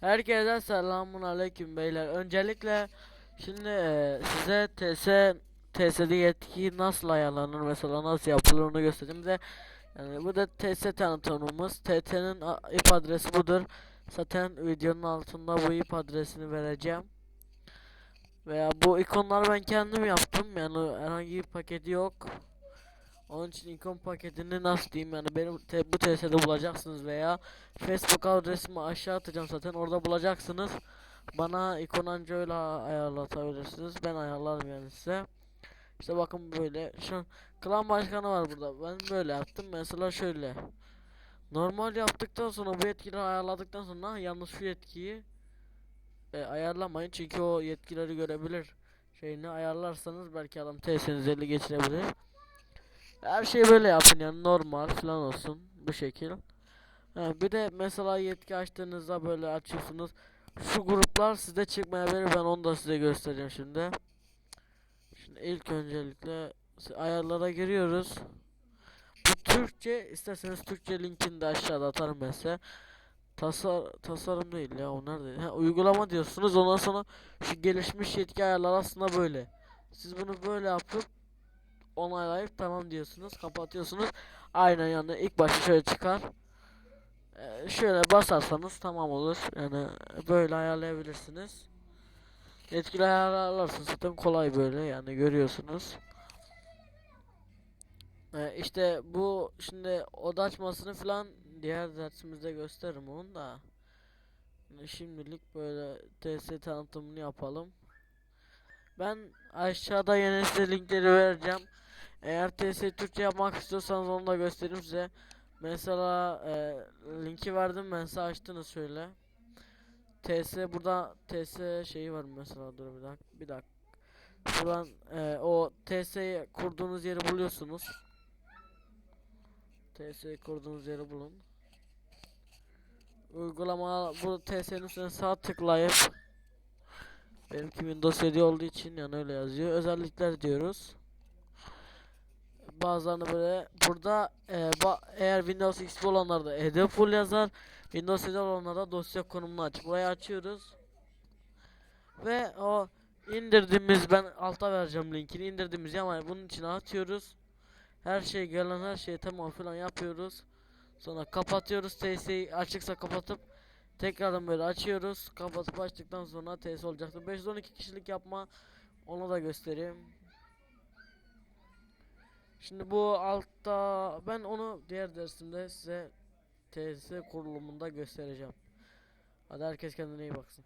Herkese selamun aleyküm beyler. Öncelikle şimdi e, size TS TS'de yetki nasıl ayarlanır mesela nasıl yapılır onu göstereyim. Bir yani bu da TS tanıtımımız. TT'nin IP adresi budur. Zaten videonun altında bu IP adresini vereceğim. Veya bu ikonları ben kendim yaptım. Yani herhangi bir paketi yok. Onun için ikon paketini nasıl diyeyim yani benim te- bu TS'de bulacaksınız veya Facebook adresimi aşağı atacağım zaten orada bulacaksınız. Bana ikon anca öyle ayarlatabilirsiniz. Ben ayarlarım yani size. İşte bakın böyle. Şu klan başkanı var burada. Ben böyle yaptım. Mesela şöyle. Normal yaptıktan sonra bu yetkileri ayarladıktan sonra yalnız şu yetkiyi e, ayarlamayın çünkü o yetkileri görebilir. Şeyini ayarlarsanız belki adam TS'nizi ele geçirebilir. Her şeyi böyle yapın yani normal falan olsun bu şekil. Ha, bir de mesela yetki açtığınızda böyle açıyorsunuz. Şu gruplar sizde çıkmayabilir ben onu da size göstereceğim şimdi. Şimdi ilk öncelikle ayarlara giriyoruz. Bu Türkçe isterseniz Türkçe linkini de aşağıda atarım ben size. Tasar tasarım değil ya o nerede? Ha, uygulama diyorsunuz ondan sonra şu gelişmiş yetki ayarlar aslında böyle. Siz bunu böyle yapıp onaylayıp tamam diyorsunuz kapatıyorsunuz. Aynen yani ilk başta şöyle çıkar. Ee, şöyle basarsanız tamam olur. Yani böyle ayarlayabilirsiniz. Yetkili ayarlarsınız zaten kolay böyle yani görüyorsunuz. Ee, işte bu şimdi oda açmasını falan diğer dersimizde gösteririm onu da. Şimdilik böyle TS tanıtımını yapalım. Ben aşağıda yine size linkleri vereceğim. Eğer TS Türkçe yapmak istiyorsanız onu da göstereyim size. Mesela e, linki verdim ben size açtınız şöyle. TS burada TS şeyi var mesela dur bir dakika bir dakika. Şuradan e, o TS'yi kurduğunuz yeri buluyorsunuz. TS'yi kurduğunuz yeri bulun. Uygulama bu TS'nin üstüne sağ tıklayıp Benimki Windows 7 olduğu için yani öyle yazıyor. Özellikler diyoruz. Bazılarını böyle burada e, ba- eğer Windows XP olanlarda hedef full yazar. Windows 7 olanlarda dosya konumunu aç. Burayı açıyoruz. Ve o indirdiğimiz ben alta vereceğim linkini indirdiğimiz ama bunun içine atıyoruz. Her şey gelen her şeyi tamam falan yapıyoruz. Sonra kapatıyoruz. TS'yi açıksa kapatıp tekrardan böyle açıyoruz. Kapatıp açtıktan sonra TS olacaktır. 512 kişilik yapma onu da göstereyim. Şimdi bu altta ben onu diğer dersimde size TS kurulumunda göstereceğim. Hadi herkes kendine iyi baksın.